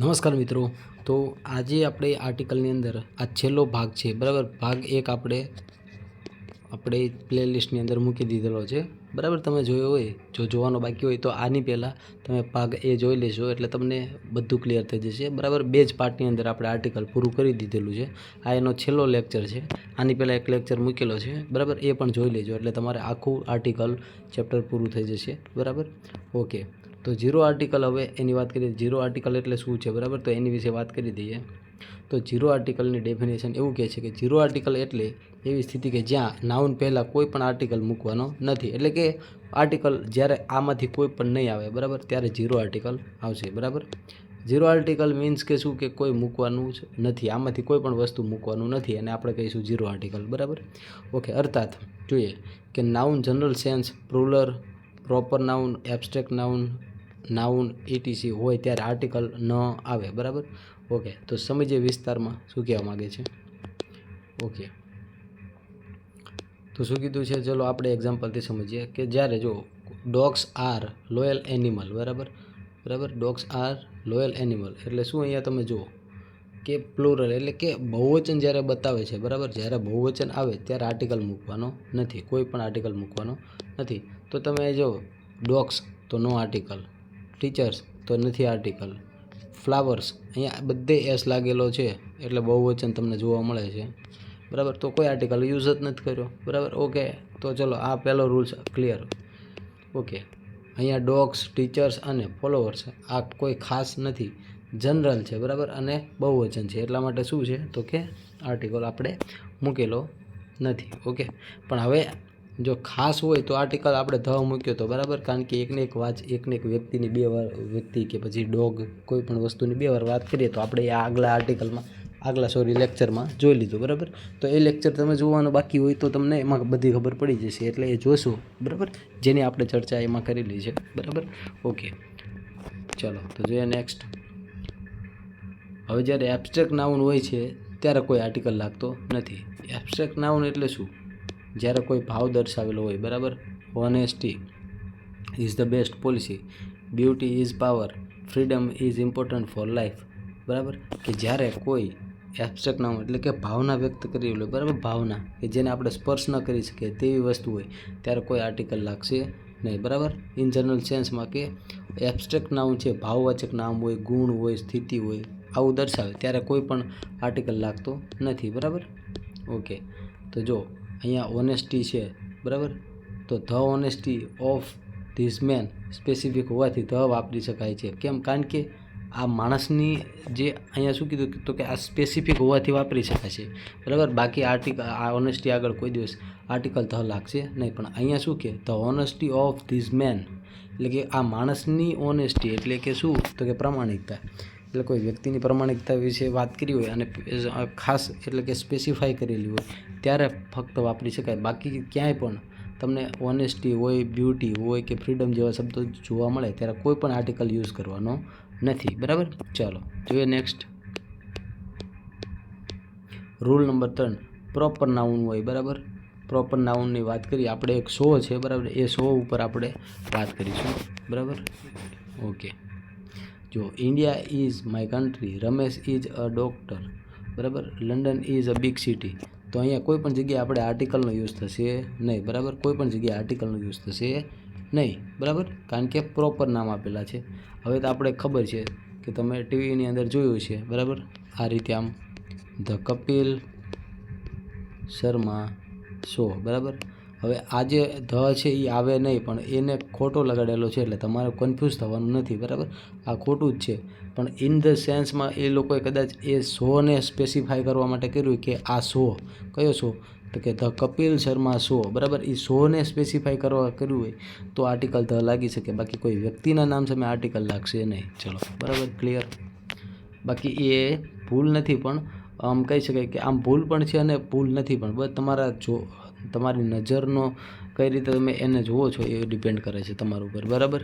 નમસ્કાર મિત્રો. તો આજે આપણે આર્ટિકલની અંદર આ છેલ્લો ભાગ છે, બરાબર? ભાગ એક આપણે આપણે પ્લેલિસ્ટની અંદર મૂકી દીધેલો છે. બરાબર? તમે જોયો હોય, જો જોવાનો બાકી હોય તો આની પહેલાં તમે ભાગ એ જોઈ લેશો એટલે તમને બધું ક્લિયર થઈ જશે. બરાબર? બે જ પાર્ટની અંદર આપણે આર્ટિકલ પૂરું કરી દીધેલું છે. આ એનો છેલ્લો લેક્ચર છે. આની પહેલાં એક લેક્ચર મૂકેલો છે. બરાબર? એ પણ જોઈ લેજો, એટલે તમારે આખું આર્ટિકલ ચેપ્ટર પૂરું થઈ જશે. બરાબર? ઓકે તો ઝીરો આર્ટિકલ હવે એની વાત કરીએ ઝીરો આર્ટિકલ એટલે શું છે? બરાબર? તો એની વિશે વાત કરી દઈએ. તો ઝીરો આર્ટિકલની ડેફિનેશન એવું કહે છે કે ઝીરો આર્ટિકલ એટલે એવી સ્થિતિ કે જ્યાં નાઉન પહેલાં કોઈ પણ આર્ટિકલ મૂકવાનો નથી. એટલે કે આર્ટિકલ જ્યારે આમાંથી કોઈ પણ નહીં આવે, બરાબર? ત્યારે ઝીરો આર્ટિકલ આવશે, બરાબર? ઝીરો આર્ટિકલ મીન્સ કે શું? કે કોઈ મૂકવાનું જ નથી. આમાંથી કોઈ પણ વસ્તુ મૂકવાનું નથી અને આપણે કહીશું ઝીરો આર્ટિકલ બરાબર? ઓકે અર્થાત જોઈએ કે noun general sense plural proper noun abstract noun noun ETC હોય ત્યારે આર્ટિકલ ન આવે, બરાબર? ઓકે તો સમજીએ વિસ્તારમાં શું કહેવા માગે છે. ઓકે તો શું કીધું છે? ચલો આપણે એક્ઝામ્પલથી સમજીએ કે જ્યારે જો ડોગ્સ આર લોયલ એનિમલ બરાબર? બરાબર? ડોગ્સ આર લોયલ એનિમલ એટલે શું અહીંયા તમે જુઓ કે પ્લુરલ એટલે કે બહુવચન જ્યારે બતાવે છે, બરાબર? જ્યારે બહુવચન આવે ત્યારે આર્ટિકલ મૂકવાનો નથી, કોઈ પણ આર્ટિકલ મૂકવાનો નથી. તો તમે જો ડોગ્સ તો નો આર્ટિકલ ટીચર્સ તો નથી આર્ટિકલ. ફ્લાવર્સ, અહીંયા બધે એસ લાગેલો છે, એટલે બહુવચન તમને જોવા મળે છે. બરાબર, તો કોઈ આર્ટિકલ યુઝ જ નથી કર્યો. બરાબર, ઓકે, તો ચલો, આ પહેલો રૂલ્સ ક્લિયર ઓકે, અહીંયા ડોગ્સ ટીચર્સ અને ફોલોવર્સ આ કોઈ ખાસ નથી. જનરલ છે, બરાબર, અને બહુવચન છે. એટલા માટે શું છે? તો કે આર્ટિકલ આપણે મૂકેલો નથી. ઓકે, પણ હવે જો ખાસ હોય તો આર્ટિકલ આપણે ધ મૂક્યો તો બરાબર? કારણ કે એકને એક વાત એકને એક વ્યક્તિની બે વાર વ્યક્તિ કે પછી ડોગ કોઈ પણ વસ્તુની બે વાર વાત કરીએ તો આપણે એ આગલા આર્ટિકલમાં, આગલા સોરી લેક્ચરમાં જોઈ લીધું, બરાબર? તો એ લેક્ચર તમે જોવાનું બાકી હોય તો તમને એમાં બધી ખબર પડી જશે, એટલે એ જોશો, બરાબર? જેની આપણે ચર્ચા એમાં કરેલી છે, બરાબર? ઓકે. ચલો, તો જોઈએ નેક્સ્ટ હવે જ્યારે એબસ્ટ્રેક્ટ નાઉન હોય છે, ત્યારે કોઈ આર્ટિકલ લાગતો નથી. એબ્સ્ટ્રેક્ટ નાઉન એટલે શું? જ્યારે કોઈ ભાવ દર્શાવેલો હોય, બરાબર? Honesty is the best policy beauty is power freedom is important for life બરાબર? કે જ્યારે કોઈ એબ્સ્ટ્રેક્ટ નામ એટલે કે ભાવના વ્યક્ત કરી હોય બરાબર? ભાવના. કે જેને આપણે સ્પર્શ ન કરી શકીએ તેવી વસ્તુ હોય, ત્યારે કોઈ આર્ટિકલ લાગશે નહીં, બરાબર? ઇન જનરલ સેન્સમાં કે એબ્સ્ટ્રેક્ટ નામ છે, ભાવવાચક નામ હોય, ગુણ હોય, સ્થિતિ હોય, આવું દર્શાવે, ત્યારે કોઈ પણ આર્ટિકલ લાગતો નથી, બરાબર? ઓકે તો જો અહીંયા ઓનેસ્ટી છે, બરાબર? તો the honesty of this man specific હોવાથી ધ વાપરી શકાય છે. કેમ? કારણ કે આ માણસની જે અહીંયા શું કીધું તો કે આ સ્પેસિફિક હોવાથી વાપરી શકાય છે. બરાબર? બાકી આર્ટિકલ આ ઓનેસ્ટી આગળ કોઈ દિવસ આર્ટિકલ ધ લાગશે નહીં. પણ અહીંયા શું કે the honesty of this man એટલે કે આ માણસની ઓનેસ્ટી એટલે કે શું? તો કે પ્રામાણિકતા. એટલે કોઈ વ્યક્તિની પ્રમાણિકતા વિશે વાત કરી હોય અને ખાસ એટલે કે સ્પેસિફાઈ કરેલી હોય, ત્યારે ફક્ત વાપરી શકાય. બાકી ક્યાંય પણ તમને ઓનેસ્ટી હોય બ્યુટી હોય કે ફ્રીડમ જેવા શબ્દો જોવા મળે, ત્યારે કોઈ પણ આર્ટિકલ યુઝ કરવાનો નથી. બરાબર? ચાલો, જોઈએ નેક્સ્ટ રૂલ નંબર ત્રણ પ્રોપર નાઉન હોય, બરાબર? પ્રોપર નાઉનની વાત કરીએ આપણે એક શો છે, બરાબર? એ શો ઉપર આપણે વાત કરીશું. બરાબર? ઓકે જો India is my country Ramesh is a doctor બરાબર? London is a big city તો અહીંયા કોઈ પણ જગ્યાએ આપણે આર્ટિકલનો યુઝ થશે નહીં, બરાબર? કોઈ પણ જગ્યાએ આર્ટિકલનો યુઝ થશે નહીં, બરાબર? કારણ કે પ્રોપર નામ આપેલા છે. હવે તો આપણે ખબર છે કે તમે ટીવીની અંદર જોયું છે બરાબર? આ રીતે આમ ધ કપિલ શર્મા શો, બરાબર? હવે આજે ધ છે એ આવે નહીં, પણ એને ખોટો લગાડેલો છે એટલે તમારે કન્ફ્યુઝ થવાનું નથી, બરાબર? આ ખોટું જ છે. પણ ઇન ધ સેન્સમાં એ લોકોએ કદાચ એ શોને સ્પેસિફાઈ કરવા માટે કર્યું કે આ શો કયો શો તો કે ધ કપિલ શર્મા શો બરાબર? એ શોને સ્પેસિફાઈ કરવા કર્યું હોય, તો આર્ટિકલ ધ લાગી શકે. બાકી કોઈ વ્યક્તિના નામ સામે આર્ટિકલ લાગશે નહીં. ચલો, બરાબર? ક્લિયર બાકી એ ભૂલ નથી, પણ આમ કહી શકાય કે આમ ભૂલ પણ છે અને ભૂલ નથી પણ. બસ તમારા જો તમારી નજરનો કઈ રીતે તમે એને જુઓ છો એ ડિપેન્ડ કરે છે તમારા ઉપર, બરાબર?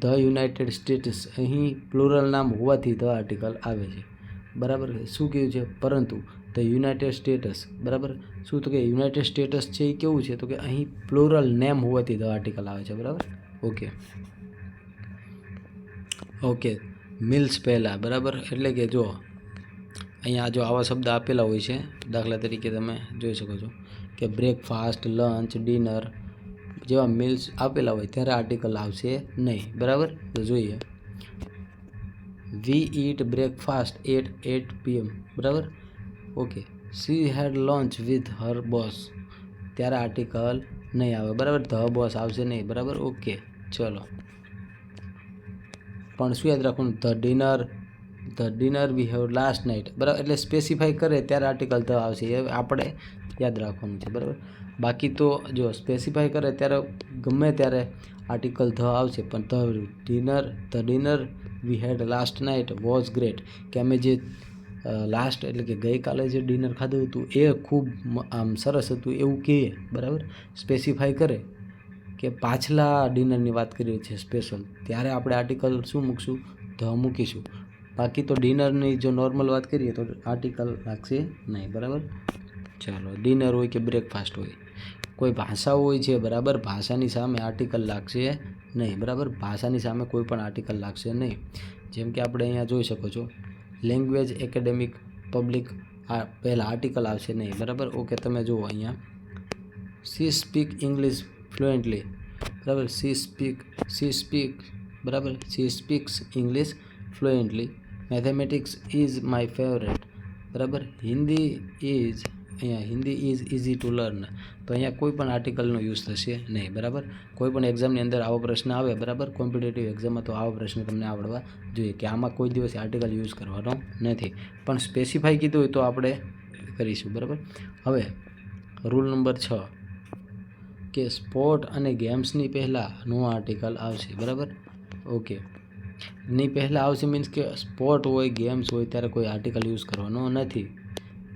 ધ યુનાઇટેડ સ્ટેટ્સ અહીં પ્લુરલ નામ હોવાથી ધ આર્ટિકલ આવે છે, બરાબર? શું કહ્યું છે? પરંતુ ધ યુનાઇટેડ સ્ટેટ્સ બરાબર? શું તો કે યુનાઇટેડ સ્ટેટ્સ છે એ કેવું છે? તો કે અહીં પ્લુરલ નેમ હોવાથી ધ આર્ટિકલ આવે છે, બરાબર? ઓકે ઓકે મિલ્સ પહેલાં, બરાબર? એટલે કે જો, અહીંયા જો આવા શબ્દ આપેલા હોય છે, દાખલા તરીકે તમે જોઈ શકો છો. કે બ્રેકફાસ્ટ લંચ ડિનર જેવા મિલ્સ આપેલા હોય ત્યારે આર્ટિકલ આવશે નહીં. બરાબર? તો જોઈએ. We eat breakfast at eight PM બરાબર? Okay she had lunch with her boss ત્યારે આર્ટિકલ નહીં આવે. બરાબર? ધ બોસ આવશે નહીં. બરાબર? ઓકે ચલો. પણ શું યાદ રાખવાનું? The dinner the dinner we have last night બરાબર? એટલે સ્પેસિફાઈ કરે ત્યારે આર્ટિકલ ધ આવશે. આપણે યાદ રાખવાનું છે, બરાબર? બાકી તો જો સ્પેસિફાઈ કરે ત્યારે ગમે ત્યારે આર્ટિકલ ધ આવશે, પણ the dinner the dinner we had last night was great કે અમે જે લાસ્ટ એટલે કે ગઈકાલે જે ડિનર ખાધું હતું, એ ખૂબ આમ સરસ હતું એવું કહીએ બરાબર? સ્પેસિફાઈ કરે કે પાછલા ડિનરની વાત કરીએ છીએ સ્પેશિયલ ત્યારે આપણે આર્ટિકલ શું મૂકશું? ધ મૂકીશું. બાકી તો ડિનરની જો નોર્મલ વાત કરીએ તો આર્ટિકલ લાગશે નહીં, બરાબર? ચાલો ડિનર હોય કે બ્રેકફાસ્ટ હોય, કોઈ ભાષા હોય છે, બરાબર? ભાષાની સામે આર્ટિકલ લાગશે નહીં, બરાબર? ભાષાની સામે કોઈ પણ આર્ટિકલ લાગશે નહીં. જેમ કે આપણે અહીંયા જોઈ શકો છો લેંગ્વેજ એકેડેમિક પબ્લિક આ પહેલાં આર્ટિકલ આવશે નહીં, બરાબર? ઓકે, તમે જુઓ અહીંયા. સી સ્પીક ઇંગ્લિશ ફ્લુએન્ટલી બરાબર? સી સ્પીક સી સ્પીક બરાબર? She speaks English fluently mathematics is my favourite બરાબર? હિન્દી ઇઝ અહીંયા Hindi is easy to learn. તો અહીંયા કોઈ પણ આર્ટિકલનો યુઝ થશે નહીં, બરાબર? કોઈ પણ એક્ઝામની અંદર આવો પ્રશ્ન આવે, બરાબર? કોમ્પિટેટિવ એક્ઝામમાં તો આવો પ્રશ્ન તમને આવડવા જોઈએ કે આમાં કોઈ દિવસ આર્ટિકલ યુઝ કરવાનો નથી. પણ સ્પેસિફાઈ કીધું હોય તો આપણે કરીશું, બરાબર? હવે રૂલ નંબર છ. કે સ્પોર્ટ અને ગેમ્સની પહેલાં નો આર્ટિકલ આવશે, બરાબર? ઓકે. ની પહેલાં આવશે મીન્સ કે સ્પોર્ટ હોય ગેમ્સ હોય, ત્યારે કોઈ આર્ટિકલ યુઝ કરવાનો નથી,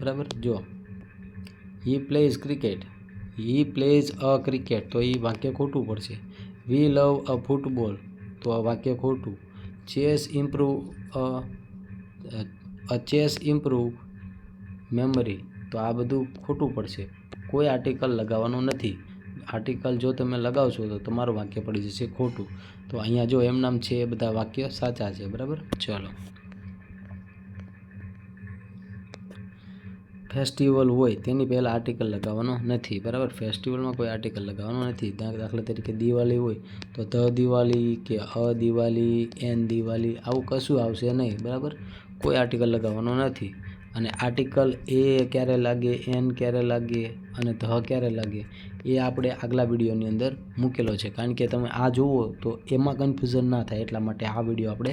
બરાબર? જો he plays cricket he plays a cricket તો એ વાક્ય ખોટું પડશે. વી લવ અ ફૂટબોલ તો આ વાક્ય ખોટું. Chess improve a chess improve memory તો આ બધું ખોટું પડશે. કોઈ આર્ટિકલ લગાવવાનું નથી. આર્ટિકલ જો તમે લગાવશો તો તમારું વાક્ય પડી જશે ખોટું. તો અહીંયા જો એમ નામ છે એ બધા વાક્ય સાચા છે. બરાબર? ચલો. ફેસ્ટિવલ હોય તેની પહેલાં આર્ટિકલ લગાવવાનો નથી, બરાબર? ફેસ્ટિવલમાં કોઈ આર્ટિકલ લગાવવાનો નથી. દાખલા તરીકે દિવાળી હોય તો ધ દિવાળી કે અ દિવાળી, એન દિવાળી આવું કશું આવશે નહીં, બરાબર? કોઈ આર્ટિકલ લગાવવાનો નથી. અને આર્ટિકલ એ ક્યારે લાગે, એન ક્યારે લાગે અને ધ ક્યારે લાગે એ આપણે આગલા વિડીયોની અંદર મૂકેલો છે. કારણ કે તમે આ જુઓ તો એમાં કન્ફ્યુઝન ના થાય, એટલા માટે આ વીડિયો આપણે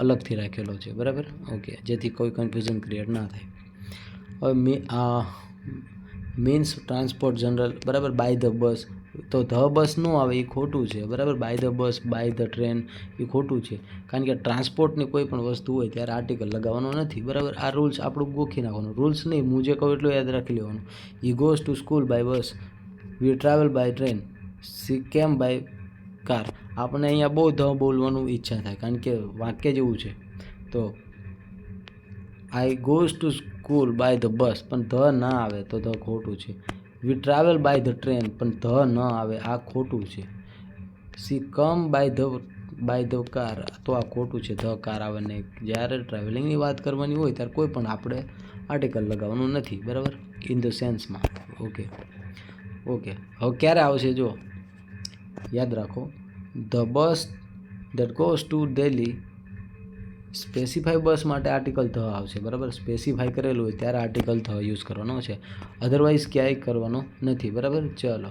અલગથી રાખેલો છે, બરાબર? ઓકે, જેથી કોઈ કન્ફ્યુઝન ક્રિએટ ના થાય. હવે મીન્સ ટ્રાન્સપોર્ટ જનરલ બરાબર બાય ધ બસ તો ધ બસ ન આવે, એ ખોટું છે, બરાબર? By the bus by the train એ ખોટું છે. કારણ કે ટ્રાન્સપોર્ટની કોઈ પણ વસ્તુ હોય, ત્યારે આર્ટિકલ લગાવવાનો નથી, બરાબર? આ રૂલ્સ આપણું ગોખી નાખવાનું. રૂલ્સ નહીં, હું જે કહું એટલું યાદ રાખી લેવાનું. He goes to school by bus we travel by train she came by car આપણે અહીંયા બહુ ધ બોલવાનું ઈચ્છા થાય, કારણ કે વાક્ય જેવું છે. તો I goes to school by the bus પણ ધ ના આવે તો ધ ખોટું છે. We travel by the train પણ ધ ન આવે, આ ખોટું છે. She come by the by the car તો આ ખોટું છે, ધ કાર આવે ને જ્યારે ટ્રાવેલિંગની વાત કરવાની હોય ત્યારે કોઈ પણ આપણે આર્ટિકલ લગાવવાનું નથી, બરાબર? ઇન ધ સેન્સમાં ઓકે ઓકે હવે ક્યારે આવશે જો? યાદ રાખો. The bus that goes to Delhi specify bus માટે આર્ટિકલ ધ આવશે, બરાબર? સ્પેસિફાઈ કરેલું હોય ત્યારે આર્ટિકલ ધ યુઝ કરવાનો છે. અધરવાઇઝ ક્યાંય કરવાનો નથી, બરાબર? ચલો.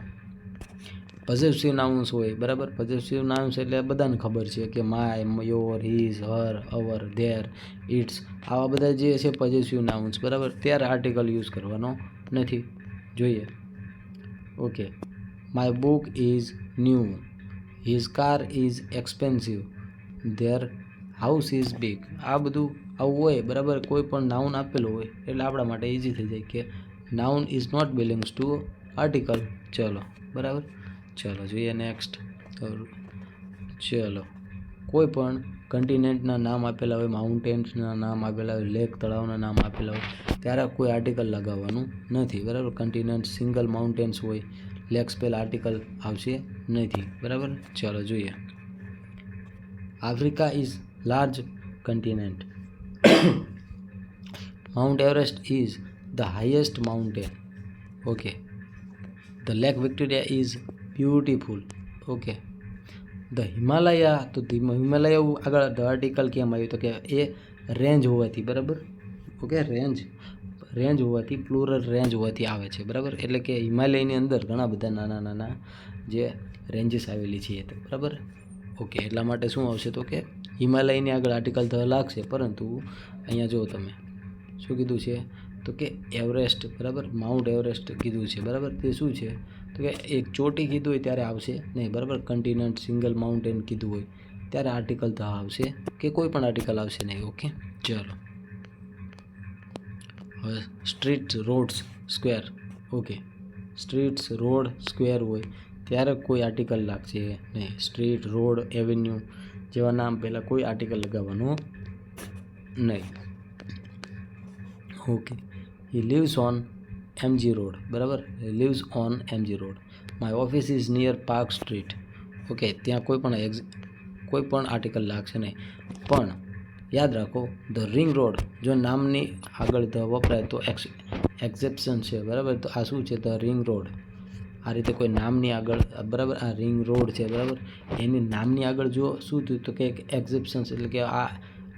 પોઝિટિવ નાઉન્સ હોય, બરાબર? પોઝિટિવ નાઉન્સ એટલે બધાને ખબર છે કે my your his her our their its આવા બધા જે છે પોઝિટિવ નાઉન્સ બરાબર? ત્યારે આર્ટિકલ યુઝ કરવાનો નથી. જોઈએ. Okay my book is new his car is expensive their house is big આ બધું આવું હોય, બરાબર? કોઈ પણ નાઉન આપેલું હોય, એટલે આપણા માટે ઇઝી થઈ જાય કે noun is not belongs to article ચલો, બરાબર? ચલો, જોઈએ નેક્સ્ટ ચલો, કોઈ પણ કન્ટિનેન્ટના નામ આપેલા હોય માઉન્ટેન્સના નામ આપેલા હોય લેક તળાવના નામ આપેલા હોય, ત્યારે કોઈ આર્ટિકલ લગાવવાનું નથી, બરાબર? કન્ટિનેન્ટ સિંગલ માઉન્ટેન્સ હોય લેક્સ પહેલાં આર્ટિકલ આવશે નથી, બરાબર? ચલો, જોઈએ. Africa is large continent. Mount everest is the highest mountain. Okay. The lake victoria is beautiful. Okay. The Himalaya તો ધ- હિમાલય એવું આગળ ધ આર્ટિકલ કેમ આવ્યું તો કે એ રેન્જ હોવાથી, બરાબર? ઓકે રેન્જ રેન્જ હોવાથી પ્લુરલ રેન્જ હોવાથી આવે છે, બરાબર? એટલે કે હિમાલયની અંદર ઘણા બધા નાના નાના જે રેન્જીસ આવેલી છે બરાબર? ઓકે એટલા માટે શું આવશે તો કે હિમાલયની આગળ આર્ટિકલ ધ લાગશે, પરંતુ અહીંયા જુઓ તમે, શું કીધું છે? તો કે એવરેસ્ટ બરાબર? માઉન્ટ એવરેસ્ટ કીધું છે, બરાબર? તે શું છે? તો કે એક ચોટી કીધું હોય ત્યારે આવશે, નહીં, બરાબર? કન્ટિનન્ટ સિંગલ માઉન્ટેન કીધું હોય ત્યારે આર્ટિકલ ધ આવશે, કે કોઈ પણ આર્ટિકલ આવશે નહીં ઓકે ચાલો. હવે street roads square okay streets road square હોય ત્યારે કોઈ આર્ટિકલ લાગશે નહીં. સ્ટ્રીટ રોડ એવન્યુ જેવા નામ પહેલાં કોઈ આર્ટિકલ લગાવવાનું નહીં. Okay he lives on MG road બરાબર? Lives on MG road my office is near park street okay ત્યાં કોઈ પણ એક્ઝ કોઈ પણ આર્ટિકલ લાગશે નહીં. પણ યાદ રાખો ધ રિંગ રોડ જો નામની આગળ ધ વપરાય તો એક્સ એક્સેપ્શન છે, બરાબર? તો આ શું છે? ધ રિંગ રોડ આ રીતે કોઈ નામની આગળ બરાબર, આ રિંગ રોડ છે, બરાબર? એની નામની આગળ જો શું થયું તો કે એક એક્ઝિપ્શન્સ એટલે કે આ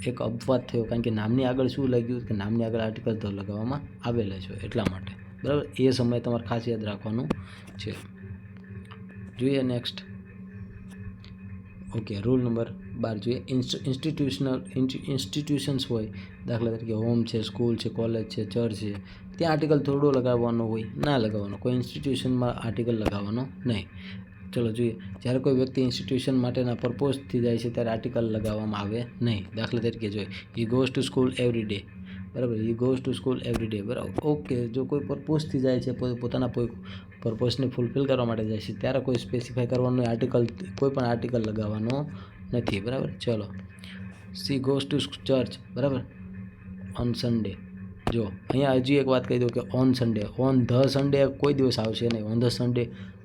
એક અપવાદ થયો, કારણ કે નામની આગળ શું લાગ્યું? કે નામની આગળ આર્ટિકલ તો લગાવવામાં આવેલા છે એટલા માટે. બરાબર? એ સમયે તમારે ખાસ યાદ રાખવાનું છે. જોઈએ નેક્સ્ટ ઓકે રૂલ નંબર બાર જોઈએ. ઇન્સ્ટિટ્યુશનલ ઇન્સ્ટિટ્યુશન્સ હોય, દાખલા તરીકે હોમ છે સ્કૂલ છે કોલેજ છે ચર્ચ છે ત્યાં આર્ટિકલ થોડો લગાવવાનો હોય, ના લગાવવાનો, કોઈ ઇન્સ્ટિટ્યુશનમાં આર્ટિકલ લગાવવાનો નહીં. ચલો જોઈએ, જ્યારે કોઈ વ્યક્તિ ઇન્સ્ટિટ્યુશન માટેના પર્પોઝથી જાય છે, ત્યારે આર્ટિકલ લગાવવામાં આવે નહીં. દાખલા તરીકે જોઈએ he goes to school every day બરાબર? He goes to school every day બરાબર? ઓકે જો કોઈ પર્પોઝથી જાય છે પોતાના કોઈ પર્પોઝને ફૂલફિલ કરવા માટે જાય છે, ત્યારે કોઈ સ્પેસિફાય કરવાનું આર્ટિકલ કોઈ પણ આર્ટિકલ લગાવવાનો નથી. બરાબર? ચલો. સી ગોઝ ટુ ચર્ચ બરાબર? ઓન સન્ડે જો, અહીંયા હજી એક વાત કહી દઉં કે on Sunday on the Sunday કોઈ દિવસ આવશે નહીં. On the Sunday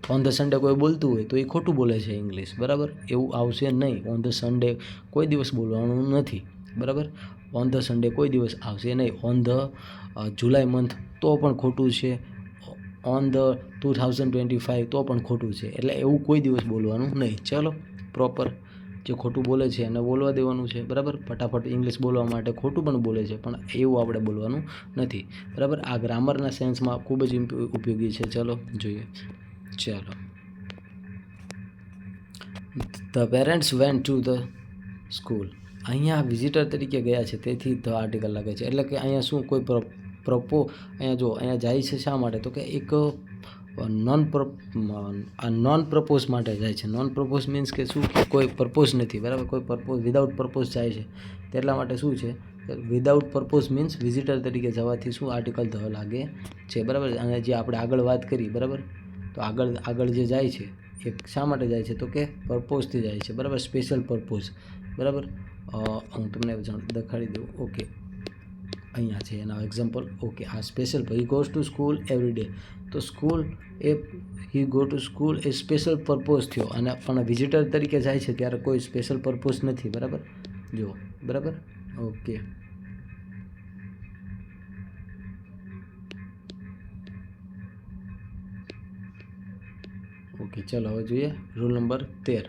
on the Sunday કોઈ બોલતું હોય તો એ ખોટું બોલે છે ઇંગ્લિશ બરાબર? એવું આવશે નહીં. ઓન ધ સન્ડે કોઈ દિવસ બોલવાનું નથી, બરાબર? ઓન ધ સન્ડે કોઈ દિવસ આવશે નહીં. ઓન ધ જુલાઈ મંથ તો પણ ખોટું છે. On the two thousand twenty five તો પણ ખોટું છે. એટલે એવું કોઈ દિવસ બોલવાનું નહીં. ચલો પ્રોપર જે ખોટું બોલે છે એને બોલવા દેવાનું છે, બરાબર? ફટાફટ ઇંગ્લિશ બોલવા માટે ખોટું પણ બોલે છે, પણ એવું આપણે બોલવાનું નથી, બરાબર? આ ગ્રામરના સેન્સમાં ખૂબ જ ઉપયોગી છે. ચલો, જોઈએ. ચાલો. The parents went to the school અહીંયા વિઝિટર તરીકે ગયા છે, તેથી ધ આર્ટિકલ લાગે છે. એટલે કે અહીંયા શું કોઈ પ્રપો અહીંયા જો, અહીંયા જાય છે શા માટે? તો કે એક નોન આ નોન પ્રપોઝ માટે જાય છે. નોન પ્રપોઝ મીન્સ કે શું? કોઈ પર્પોઝ નથી, બરાબર? કોઈ પર્પોઝ વિદાઉટ પર્પોઝ જાય છે. તેટલા માટે શું છે? વિદાઉટ પર્પોઝ મીન્સ વિઝિટર તરીકે જવાથી શું આર્ટિકલ ધ લાગે છે, બરાબર? અને જે આપણે આગળ વાત કરી, બરાબર? તો આગળ આગળ જે જાય છે, એ શા માટે જાય છે? તો કે પર્પોઝથી જાય છે, બરાબર? સ્પેશિયલ પર્પોઝ બરાબર? હું તમને જણ- દેખાડી દઉં. ઓકે અહીંયા છે. એના એક્ઝામ્પલ ઓકે આ special he goes to school every day તો school A he go to school a special purpose થયો. અને પણ વિઝિટર તરીકે જાય છે ત્યારે કોઈ સ્પેશિયલ પર્પોઝ નથી. બરાબર? જુઓ. બરાબર? ઓકે ઓકે ચાલો, હવે જોઈએ. રૂલ નંબર તેર.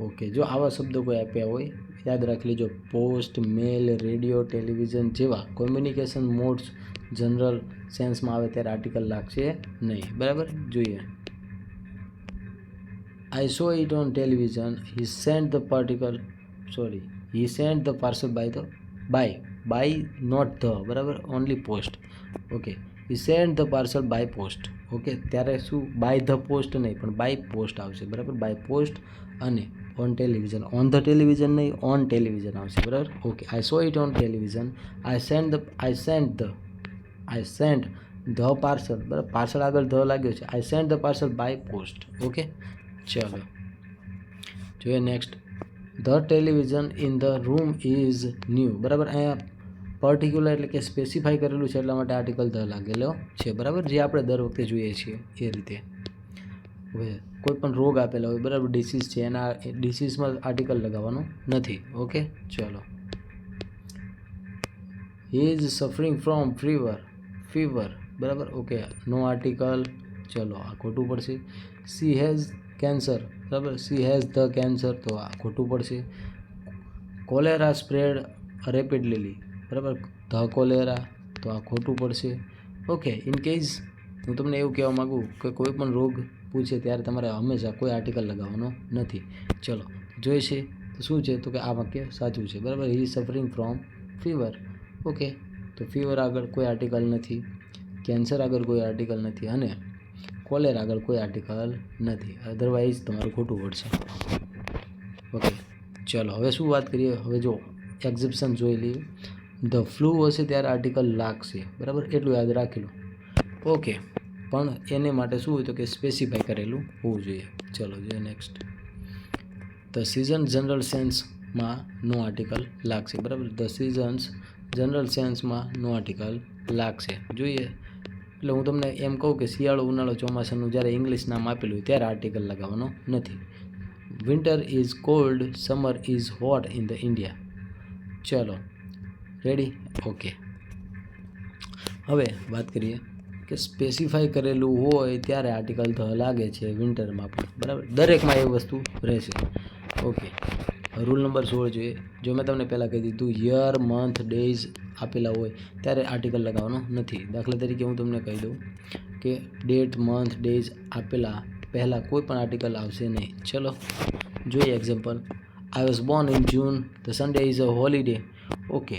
ઓકે જો આવા શબ્દો કોઈ આપ્યા હોય યાદ રાખી લેજો, પોસ્ટ, મેલ, રેડિયો, ટેલિવિઝન જેવા કોમ્યુનિકેશન મોડ્સ જનરલ સેન્સમાં આવે ત્યારે આર્ટિકલ લાગશે નહીં. બરાબર? જોઈએ. I saw it on television he sent the particle sorry he sent the parcel by the by by not the બરાબર? Only post okay he send the parcel by post okay ત્યારે શું? By the post નહીં, પણ by post આવશે. બરાબર? By post અને on television on the television નહીં on television આવશે, બરાબર? Okay I saw it on television I send the I send the I send the parcel બરાબર? પાર્સલ આગળ ધ લાગ્યો છે. I send the parcel by post okay ચલો. જોઈએ next the television in the room is new બરાબર? અહીંયા particular એટલે કે સ્પેસિફાઈ કરેલું છે, એટલા માટે આર્ટિકલ ધ લાગેલો છે. બરાબર? જે આપણે દર વખતે જોઈએ છીએ એ રીતે. હવે કોઈ પણ રોગ આપેલા હોય, બરાબર ડિસીઝ છે, એના ડિસીઝમાં આર્ટિકલ લગાવવાનું નથી, ઓકે? ચલો. He is suffering from fever fever બરાબર? ઓકે, નો આર્ટિકલ ચલો, આ ખોટું પડશે. સી હેઝ કેન્સર બરાબર? સી હેઝ ધ કેન્સર તો આ ખોટું પડશે. કોલેરા સ્પ્રેડ રેપિડલી બરાબર? ધ કોલેરા, તો આ ખોટું પડશે. ઓકે ઇન કેસ હું તમને એવું કહેવા માગું કે કોઈ પણ રોગ પૂછે ત્યારે તમારે હંમેશા કોઈ આર્ટિકલ લગાવવાનો નથી. ચલો જોઈશે તો શું છે? તો કે આ વાક્ય સાચું છે. બરાબર? He suffering from fever okay તો ફીવર આગળ કોઈ આર્ટિકલ નથી. કેન્સર આગળ કોઈ આર્ટિકલ નથી. અને કોલેર આગળ કોઈ આર્ટિકલ નથી. અધરવાઇઝ તમારું ખોટું પડશે ઓકે ચલો, હવે શું વાત કરીએ? હવે જો એક્ઝિબિશન જોઈ લઈએ. ધ ફ્લૂ હશે ત્યારે આર્ટિકલ લાગશે. બરાબર? એટલું યાદ રાખી લો. ઓકે પણ એને માટે શું હોય તો કે સ્પેસિફાઈ કરેલું હોવું જોઈએ. ચલો જોઈએ નેક્સ્ટ ધ સિઝન જનરલ સેન્સમાં નો આર્ટિકલ લાગશે. બરાબર? ધ સિઝન્સ જનરલ સેન્સમાં નો આર્ટિકલ લાગશે. જોઈએ. એટલે હું તમને એમ કહું કે શિયાળો, ઉનાળો, ચોમાસાનું જ્યારે ઇંગ્લિશ નામ આપેલું હોય ત્યારે આર્ટિકલ લગાવવાનો નથી. Winter is cold summer is hot in the India ચલો. રેડી ઓકે હવે વાત કરીએ કે સ્પેસિફાઈ કરેલું હોય ત્યારે આર્ટિકલ ધ લાગે છે વિન્ટરમાં પણ. બરાબર? દરેકમાં એ વસ્તુ રહેશે. ઓકે રૂલ નંબર સોળ જોઈએ. જો મેં તમને પહેલાં કહી દીધું યર મંથ ડેઝ આપેલા હોય ત્યારે આર્ટિકલ લગાવવાનો નથી. દાખલા તરીકે હું તમને કહી દઉં કે ડેટ મંથ ડેઝ આપેલા પહેલાં કોઈ પણ આર્ટિકલ આવશે નહીં. ચલો, જોઈએ example I was born in June the Sunday is a holiday okay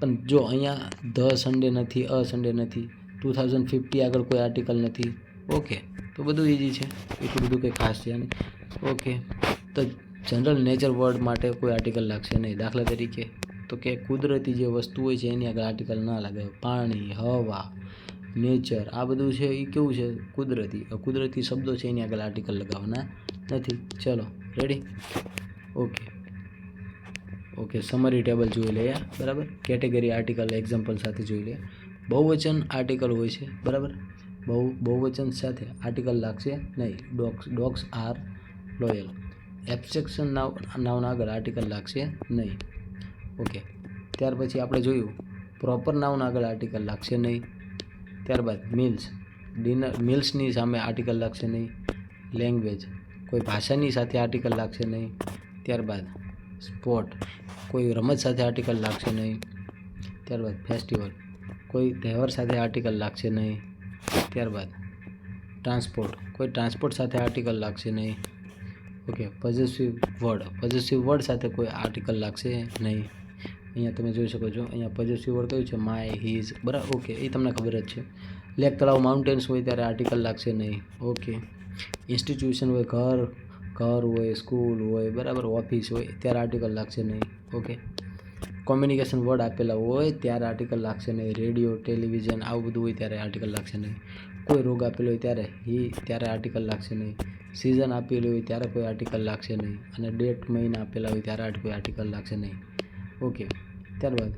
પણ જો અહીંયા ધ સન્ડે નથી, અ સન્ડે નથી ટુ થાઉઝન્ડ ફિફ્ટી આગળ કોઈ આર્ટિકલ નથી. ઓકે. તો બધું ઇઝી છે. એટલું બધું કંઈ ખાસ છે નહીં. ઓકે. તો જનરલ નેચર વર્ડ માટે કોઈ આર્ટિકલ લાગશે નહીં. દાખલા તરીકે તો કે કુદરતી જે વસ્તુ હોય છે એની આગળ આર્ટિકલ ના લાગે. પાણી હવા નેચર આ બધું છે એ કેવું છે? કુદરતી. કુદરતી શબ્દો છે એની આગળ આર્ટિકલ લગાવવાના નથી. ચલો ready okay. Okay summary table જોઈ લઈએ. બરાબર? કેટેગરી આર્ટિકલ એક્ઝામ્પલ સાથે જોઈ લઈએ. બહુવચન આર્ટિકલ હોય છે, બરાબર? બહુ, બહુવચન સાથે આર્ટિકલ લાગશે નહીં. Dogs dogs are loyal abstraction noun, નાવના આગળ આર્ટિકલ લાગશે નહીં. ઓકે ત્યાર પછી આપણે જોયું પ્રોપર નાવના આગળ આર્ટિકલ લાગશે નહીં. ત્યારબાદ મિલ્સ ડિનર મિલ્સની સામે આર્ટિકલ લાગશે નહીં. લેંગ્વેજ કોઈ ભાષાની સાથે આર્ટિકલ લાગશે નહીં. ત્યારબાદ સ્પોર્ટ કોઈ રમત સાથે આર્ટિકલ લાગશે નહીં. ત્યારબાદ ફેસ્ટિવલ કોઈ તહેવાર સાથે આર્ટિકલ લાગશે નહીં ત્યારબાદ ટ્રાન્સપોર્ટ કોઈ ટ્રાન્સપોર્ટ સાથે આર્ટિકલ લાગશે નહીં okay positive word positive word સાથે કોઈ આર્ટિકલ લાગશે નહીં અહીંયા તમે જોઈ શકો છો, અહીંયા પોઝિટિવ વર્ડ કયું છે? માય હીઝ બરાબર ઓકે, એ તમને ખબર જ છે. લેક તળાવ માઉન્ટેન્સ હોય ત્યારે આર્ટિકલ લાગશે નહીં. ઓકે ઇન્સ્ટિટ્યુશન હોય, ઘર ઘર હોય સ્કૂલ હોય, બરાબર ઓફિસ હોય, ત્યારે આર્ટિકલ લાગશે નહીં. ઓકે કોમ્યુનિકેશન વર્ડ આપેલા હોય ત્યારે આર્ટિકલ લાગશે નહીં. રેડિયો, ટેલિવિઝન આવું બધું હોય ત્યારે આર્ટિકલ લાગશે નહીં. કોઈ રોગ આપેલો હોય ત્યારે એ ત્યારે આર્ટિકલ લાગશે નહીં. સિઝન આપેલી હોય ત્યારે કોઈ આર્ટિકલ લાગશે નહીં. અને ડેટ મહિના આપેલા હોય ત્યારે કોઈ આર્ટિકલ લાગશે નહીં. ઓકે ત્યારબાદ.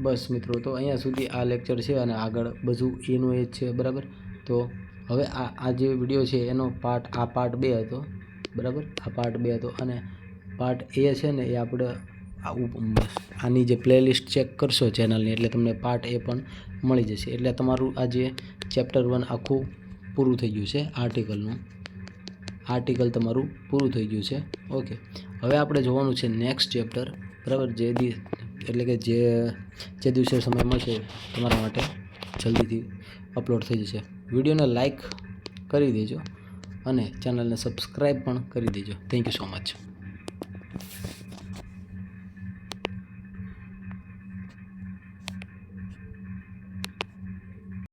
બસ મિત્રો, તો અહીંયા સુધી આ લેક્ચર છે અને આગળ બધું એનું એ જ છે, બરાબર? તો હવે આ આ જે વીડિયો છે એનો પાર્ટ આ પાર્ટ બે હતો, બરાબર? આ પાર્ટ બે હતો અને પાર્ટ એ છે ને એ આપણે આ ઉપ- આની જે પ્લેલિસ્ટ ચેક કરશો ચેનલની એટલે તમને પાર્ટ એ પણ મળી જશે. એટલે તમારું આ જે ચેપ્ટર વન આખું પૂરું થઈ ગયું છે આર્ટિકલનું આર્ટિકલ તમારું પૂરું થઈ ગયું છે. ઓકે હવે આપણે જોવાનું છે નેક્સ્ટ ચેપ્ટર બરાબર? જે દી, એટલે કે જે જે દિવસે સમય મળશે તમારા માટે જલ્દીથી અપલોડ થઈ જશે. વિડીયોને લાઈક કરી દેજો અને ચેનલને સબસ્ક્રાઈબ પણ કરી દેજો. Thank you so much